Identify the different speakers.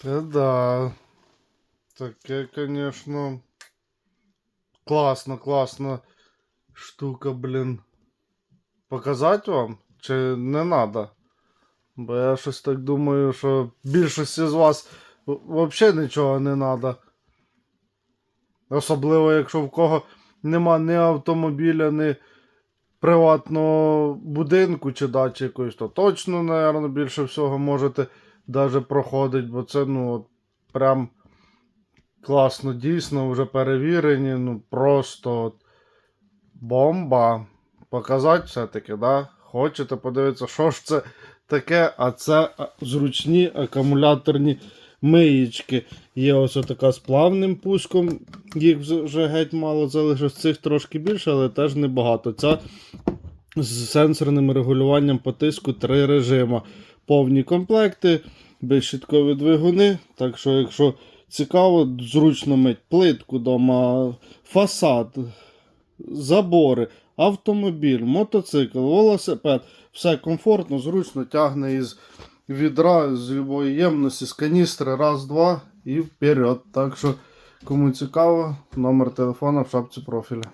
Speaker 1: Та да. Таке, конечно. Класно, класна штука, блін. Показати вам? Чи не надо? Бо я щось так думаю, що більшості з вас взагалі нічого не надо. Особливо, якщо в кого нема ні автомобіля, ні приватного будинку чи дачі якоїсь, то точно, напевно, більше всього можете даже проходити, бо це, ну, от, прям класно, дійсно, вже перевірені, ну просто от, бомба. Показати все-таки, да? Хочете подивитися, що ж це таке, а це зручні акумуляторні миєчки. Є ось така з плавним пуском, їх вже геть мало залишилось, цих трошки більше, але теж небагато. Ця з сенсорним регулюванням по тиску три режима. Повні комплекти, безщіткові двигуни. Так що, якщо цікаво, зручно мить плитку дома, фасад, забори, автомобіль, мотоцикл, велосипед. Все комфортно, зручно тягне із відра, з любої ємності, з каністри, раз, два і вперед. Так що, кому цікаво, номер телефона в шапці профіля.